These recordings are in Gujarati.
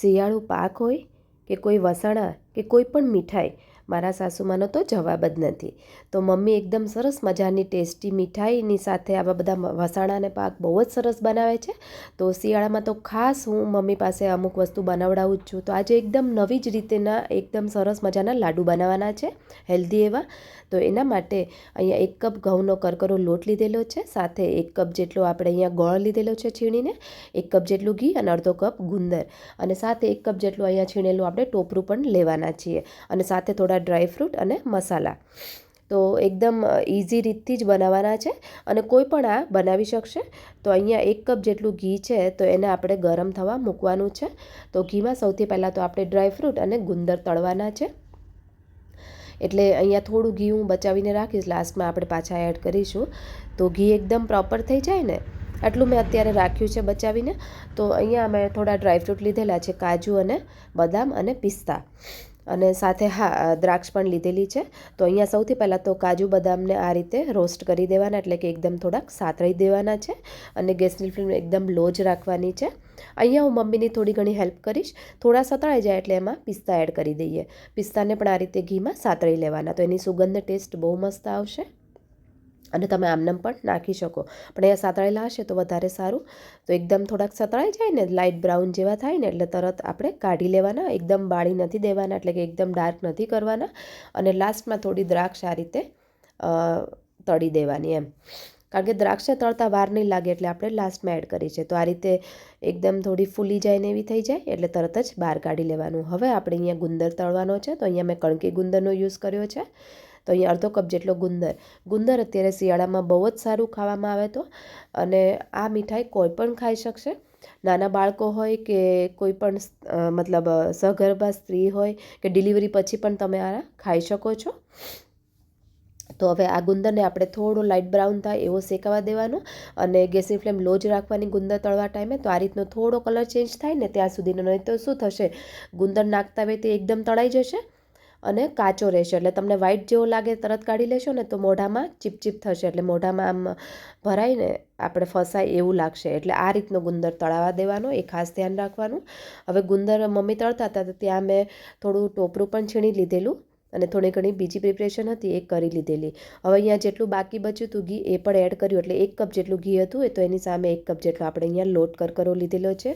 શિયાળુ પાક હોય કે કોઈ વસાણા કે કોઈ પણ મીઠાઈ મારા સાસુમાનો તો જવાબ જ નથી. તો મમ્મી એકદમ સરસ મજાની ટેસ્ટી મીઠાઈની સાથે આવા બધા વસાણા અને પાક બહુ જ સરસ બનાવે છે. તો શિયાળામાં તો ખાસ હું મમ્મી પાસે અમુક વસ્તુ બનાવડાવું જ છું. તો આજે એકદમ નવી જ રીતેના એકદમ સરસ મજાના લાડુ બનાવવાના છે, હેલ્ધી એવા. તો એના માટે અહીંયા એક કપ ઘઉંનો કરકરો લોટ લીધેલો છે, સાથે એક કપ જેટલો આપણે અહીંયા ગોળ લીધેલો છે છીણીને, એક કપ જેટલું ઘી અને અડધો કપ ગુંદર. અને સાથે એક કપ જેટલું અહીંયા છીણેલું આપણે ટોપરું પણ લેવાના છીએ. અને સાથે થોડા ડ્રાયફ્રૂટ અને મસાલા. તો એકદમ ઇઝી રીતથી જ બનાવવાના છે અને કોઈ પણ આ બનાવી શકશે. તો અહીંયા એક કપ જેટલું ઘી છે તો એને આપણે ગરમ થવા મૂકવાનું છે. તો ઘીમાં સૌથી પહેલાં તો આપણે ડ્રાયફ્રૂટ અને ગુંદર તળવાના છે. એટલે અહીંયા થોડું ઘી હું બચાવીને રાખીશ, લાસ્ટમાં આપણે પાછા એડ કરીશું. તો ઘી એકદમ પ્રોપર થઈ જાય ને, આટલું મેં અત્યારે રાખ્યું છે બચાવીને. તો અહીંયા મેં થોડા ડ્રાયફ્રૂટ લીધેલા છે, કાજુ અને બદામ અને પિસ્તા. અને સાથે હા દ્રાક્ષ પણ લીધેલી છે. તો અહીંયા સૌથી પહેલાં તો કાજુ બદામને આ રીતે રોસ્ટ કરી દેવાના, એટલે કે એકદમ થોડાક સાતળી દેવાના છે અને ગેસની ફ્લેમ એકદમ લો જ રાખવાની છે. અહીંયા હું મમ્મીની થોડી ઘણી હેલ્પ કરીશ. થોડા સતળાઈ જાય એટલે એમાં પિસ્તા એડ કરી દઈએ. પિસ્તાને પણ આ રીતે ઘીમાં સાતળી લેવાના. તો એની સુગંધ ટેસ્ટ બહુ મસ્ત આવશે. અને તમે આમનામ પણ નાખી શકો. પણ અહીંયા સાતળેલા હશે તો વધારે સારું. તો એકદમ થોડાક સતળાઈ જાય ને લાઇટ બ્રાઉન જેવા થાય ને, એટલે તરત આપણે કાઢી લેવાના. એકદમ બાળી નથી દેવાના, એટલે કે એકદમ ડાર્ક નથી કરવાના. અને લાસ્ટમાં થોડી દ્રાક્ષ આ રીતે તળી દેવાની એમ. કારણ કે દ્રાક્ષ તળતા વાર નહીં લાગે, એટલે આપણે લાસ્ટમાં એડ કરી છે. તો આ રીતે એકદમ થોડી ફૂલી જાય ને એવી થઈ જાય, એટલે તરત જ બહાર કાઢી લેવાનું. હવે આપણે અહીંયા ગુંદર તળવાનો છે, તો અહીંયા મેં કણકી ગુંદરનો યુઝ કર્યો છે. તો અહીંયા અડધો કપ જેટલો ગુંદર. ગુંદર અત્યારે શિયાળામાં બહુ જ સારું ખાવામાં આવે તો. અને આ મીઠાઈ કોઈ પણ ખાઈ શકશે. નાના બાળકો હોય કે કોઈ પણ મતલબ સગર્ભા સ્ત્રી હોય કે ડિલિવરી પછી પણ તમે આ ખાઈ શકો છો. તો હવે આ ગુંદરને આપણે થોડો લાઇટ બ્રાઉન થાય એવો શેકાવા દેવાનો અને ગેસની ફ્લેમ લો જ રાખવાની ગુંદર તળવા ટાઈમે. તો આ રીતનો થોડો કલર ચેન્જ થાય ને ત્યાં સુધીનો, નહીં તો શું થશે? ગુંદર નાખતા હોય તે એકદમ તળાઈ જશે. અને કાચો રહેશે. એટલે તમને વ્હાઈટ જેવો લાગે તરત કાઢી લેશો ને તો મોઢામાં ચીપચીપ થશે. એટલે મોઢામાં આમ ભરાઈને આપણે ફસાય એવું લાગશે. એટલે આ રીતનો ગુંદર તળાવા દેવાનો, એ ખાસ ધ્યાન રાખવાનું. હવે ગુંદર મમ્મી તળતા હતા તો ત્યાં મેં થોડું ટોપરું પણ છીણી લીધેલું અને થોડી ઘણી બીજી પ્રિપરેશન હતી, એ કરી લીધેલી. હવે અહીંયા જેટલું બાકી બચ્યું હતું ઘી, એ પણ એડ કર્યું. એટલે એક કપ જેટલું ઘી હતું એ તો એની સામે એક કપ જેટલો આપણે અહીંયા લોટ કરકરો લીધેલો છે.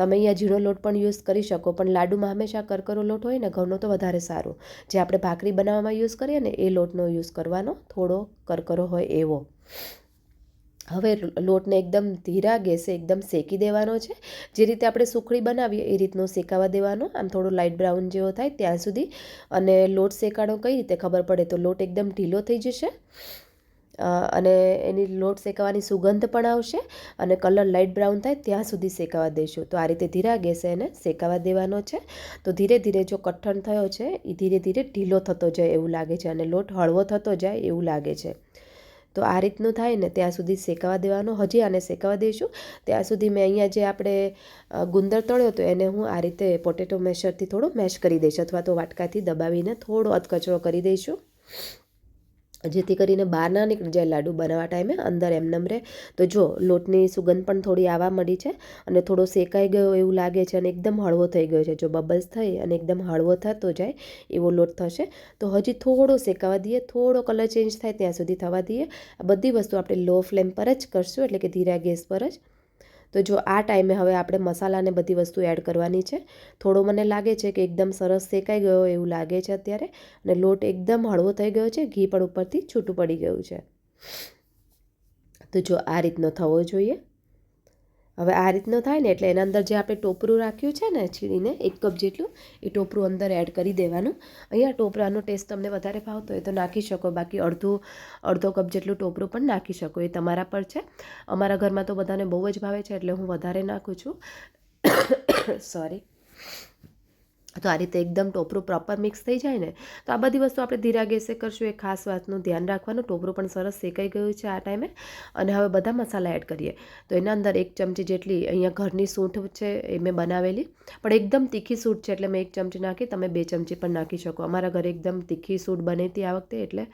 તમે અહીંયા ઝીણો લોટ પણ યુઝ કરી શકો, પણ લાડુમાં હંમેશા કરકરો લોટ હોય ને, ઘઉંનો તો વધારે સારો. જે આપણે ભાખરી બનાવવામાં યુઝ કરીએ ને, એ લોટનો યુઝ કરવાનો થોડો કરકરો હોય એવો. હવે લોટને એકદમ ધીરા ગેસે એકદમ શેકી દેવાનો છે. જે રીતે આપણે સુખડી બનાવીએ, એ રીતનો શેકાવા દેવાનો. આમ થોડો લાઇટ બ્રાઉન જેવો થાય ત્યાં સુધી. અને લોટ શેકાણો કઈ રીતે ખબર પડે તો લોટ એકદમ ઢીલો થઈ જશે. અને એની લોટ શેકાવાની સુગંધ પણ આવશે અને કલર લાઇટ બ્રાઉન થાય ત્યાં સુધી શેકાવા દઈશું તો આ રીતે ધીરા ગેસે એને શેકાવા દેવાનો છે. તો ધીરે ધીરે જો કઠણ થયો છે એ ધીરે ધીરે ઢીલો થતો જાય એવું લાગે છે અને લોટ હળવો થતો જાય એવું લાગે છે. તો આ રીતનું થાય ને ત્યાં સુધી શેકાવા દેવાનો. હજી આને શેકાવા દઈશું ત્યાં સુધી મેં અહીંયા જે આપણે ગુંદર તળ્યો તો એને હું આ રીતે પોટેટો મેશરથી થોડો મેશ કરી દઈશ અથવા તો વાટકાથી દબાવીને થોડો અધકચરો કરી દઈશું. જેથી કરીને બહાર ના નીકળી જાય લાડુ બનાવવા ટાઈમે, અંદર એમનેમ રહે. તો જો, લોટની સુગંધ પણ થોડી આવવા મળી છે અને થોડો શેકાઈ ગયો એવું લાગે છે અને એકદમ હળવો થઈ ગયો છે. જો બબલ્સ થઈ અને એકદમ હળવો થતો જાય, એવો લોટ થશે. તો હજી થોડો શેકાવા દઈએ, થોડો કલર ચેન્જ થાય ત્યાં સુધી થવા દઈએ. આ બધી વસ્તુ આપણે લો ફ્લેમ પર જ કરશું, એટલે કે ધીરા ગેસ પર જ. તો જો આ ટાઈમે હવે આપણે મસાલાને બધી વસ્તુ એડ કરવાની છે. થોડો મને લાગે છે કે એકદમ સરસ શેકાઈ ગયો એવું લાગે છે અત્યારે. અને લોટ એકદમ હળવો થઈ ગયો છે, ઘી પણ ઉપરથી છૂટું પડી ગયું છે. તો જો આ રીતનો થવો જોઈએ. હવે આ રીતનો થાય ને એટલે એના અંદર જે આપણે ટોપરું રાખ્યું છે ને છીણીને, એક કપ જેટલું, એ ટોપરું અંદર એડ કરી દેવાનું. અહીંયા ટોપરાનો ટેસ્ટ તમને વધારે ભાવતો હોય તો નાખી શકો. બાકી અડધું, અડધો કપ જેટલું ટોપરું પણ નાખી શકો. એ તમારા પર છે. અમારા ઘરમાં તો બધાને બહુ જ ભાવે છે એટલે હું વધારે નાખું છું. સોરી તો આ રીતે એકદમ ટોપરું પ્રોપર મિક્સ થઈ જાય ને, તો આ બધી વસ્તુ આપણે ધીરા ગેસે કરશું, એ ખાસ વાતનું ધ્યાન રાખવાનું. ટોપરું પણ સરસ શેકાઈ ગયું છે આ ટાઈમે અને હવે બધા મસાલા એડ કરીએ. તો એના અંદર એક ચમચી જેટલી અહીંયા ઘરની સૂંઠ છે એ મેં બનાવેલી. પણ એકદમ તીખી સૂંઠ છે એટલે મેં એક ચમચી નાખી, તમે બે ચમચી પણ નાખી શકો. અમારા ઘરે એકદમ તીખી સૂંઠ બની હતી આ વખતે એટલે.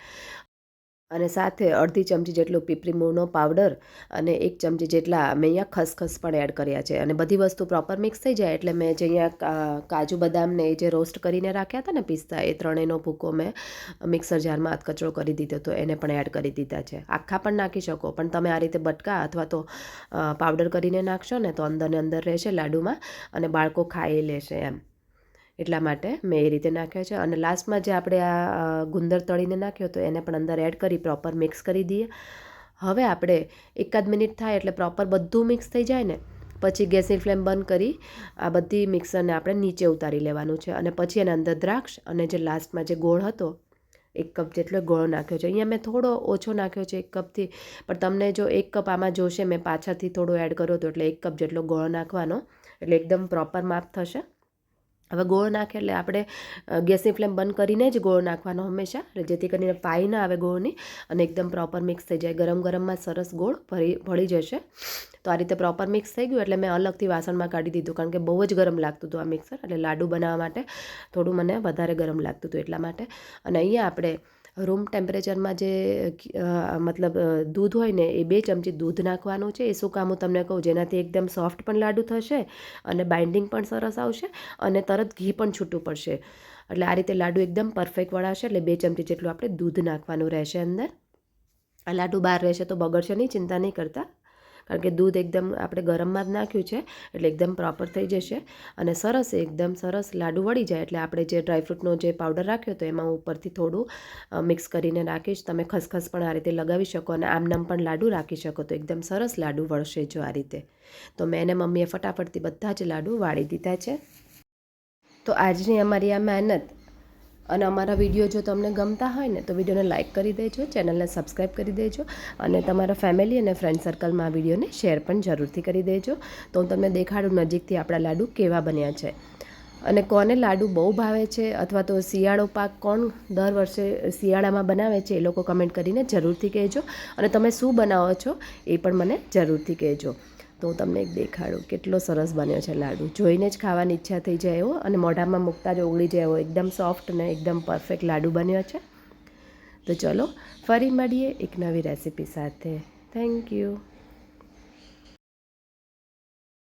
અને સાથે અડધી ચમચી જેટલો પીપરીમૂળનો પાવડર અને એક ચમચી જેટલા મેં અહીંયા ખસખસ પણ એડ કર્યા છે. અને બધી વસ્તુ પ્રોપર મિક્સ થઈ જાય એટલે મેં જે અહીંયા કાજુ બદામને એ જે રોસ્ટ કરીને રાખ્યા હતા ને પિસ્તા, એ ત્રણેયનો ભૂકો મેં મિક્સર જારમાં કચરો કરી દીધો તો એને પણ એડ કરી દીધા છે. આખા પણ નાખી શકો, પણ તમે આ રીતે બટકા અથવા તો પાવડર કરીને નાખશો ને તો અંદરને અંદર રહેશે લાડુમાં અને બાળકો ખાઈ લેશે એમ. એટલા માટે મેં એ રીતે નાખ્યો છે. અને લાસ્ટમાં જે આપણે આ ગુંદર તળીને નાખ્યો તો એને પણ અંદર એડ કરી પ્રોપર મિક્સ કરી દઈએ. હવે આપણે એકાદ મિનિટ થાય એટલે પ્રોપર બધું મિક્સ થઈ જાય ને, પછી ગેસની ફ્લેમ બંધ કરી, આ બધી મિક્સરને આપણે નીચે ઉતારી લેવાનું છે. અને પછી એના અંદર દ્રાક્ષ અને જે લાસ્ટમાં જે ગોળ હતો, એક કપ જેટલો ગોળ નાખ્યો છે. અહીંયા મેં થોડો ઓછો નાખ્યો છે એક કપથી, પણ તમને જો એક કપ આમાં જોશે, મેં પાછળથી થોડો એડ કર્યો હતો એટલે એક કપ જેટલો ગોળો નાખવાનો, એટલે એકદમ પ્રોપર માપ થશે. હવે ગોળ નાખે એટલે આપણે ગેસની ફ્લેમ બંધ કરીને જ ગોળ નાખવાનો હંમેશા, એટલે જેથી કરીને પાઈ ના આવે ગોળની અને એકદમ પ્રોપર મિક્સ થઈ જાય. ગરમ ગરમમાં સરસ ગોળ ભરી, ભળી જશે. તો આ રીતે પ્રોપર મિક્સ થઈ ગયું એટલે મેં અલગથી વાસણમાં કાઢી દીધું કારણ કે બહુ જ ગરમ લાગતું હતું આ મિક્સર, એટલે લાડુ બનાવવા માટે થોડું મને વધારે ગરમ લાગતું હતું એટલા માટે. અને અહીંયા આપણે રૂમ ટેમ્પરેચરમાં જે મતલબ દૂધ હોય ને એ બે ચમચી દૂધ નાખવાનું છે. એ શું કામ હું તમને કહું, જેનાથી એકદમ સોફ્ટ પણ લાડુ થશે અને બાઇન્ડિંગ પણ સરસ આવશે અને તરત ઘી પણ છૂટું પડશે. એટલે આ રીતે લાડુ એકદમ પરફેક્ટ વળાશે એટલે બે ચમચી જેટલું આપણે દૂધ નાખવાનું રહેશે અંદર. આ લાડુ બહાર રહેશે તો બગડશે નહીં, ચિંતા નહીં કરતા. કારણ કે દૂધ એકદમ આપણે ગરમમાં જ નાખ્યું છે, એટલે એકદમ પ્રોપર થઈ જશે. અને સરસ, એકદમ સરસ લાડુ વળી જાય, એટલે આપણે જે ડ્રાયફ્રૂટનો જે પાવડર રાખ્યો હતો, એમાં ઉપરથી થોડું મિક્સ કરીને નાખીશ. તમે ખસખસ પણ આ રીતે લગાવી શકો અને આમનામ પણ લાડુ રાખી શકો. તો એકદમ સરસ લાડુ વળશે જો આ રીતે. તો મેં અને મમ્મીએ ફટાફટથી બધા જ લાડુ વાળી દીધા છે. તો આજની અમારી આ મહેનત અને અમારા વીડિયો જો તમને ગમતા હોય ને, તો વિડીયોને લાઇક કરી દેજો, ચેનલને સબસ્ક્રાઈબ કરી દેજો અને તમારા ફેમિલી અને ફ્રેન્ડ સર્કલમાં આ વિડીયોને શેર પણ જરૂરથી કરી દેજો. તો હું તમને દેખાડું નજીકથી આપણા લાડુ કેવા બન્યા છે. અને કોને લાડુ બહુ ભાવે છે અથવા તો શિયાળો પાક કોણ દર વર્ષે શિયાળામાં બનાવે છે એ લોકો કમેન્ટ કરીને જરૂરથી કહેજો. અને તમે શું બનાવો છો એ પણ મને જરૂરથી કહેજો. તો હું તમને એક દેખાડું. કેટલો સરસ બન્યો છે લાડુ. જોઈને જ ખાવાની ઈચ્છા થઈ જાય એવો. અને મોઢામાં મૂકતા જ ઓગળી જાય એવો. એકદમ સોફ્ટ અને એકદમ પરફેક્ટ લાડુ બન્યો છે. તો ચલો, ફરી મળીએ એક નવી રેસીપી સાથે. Thank you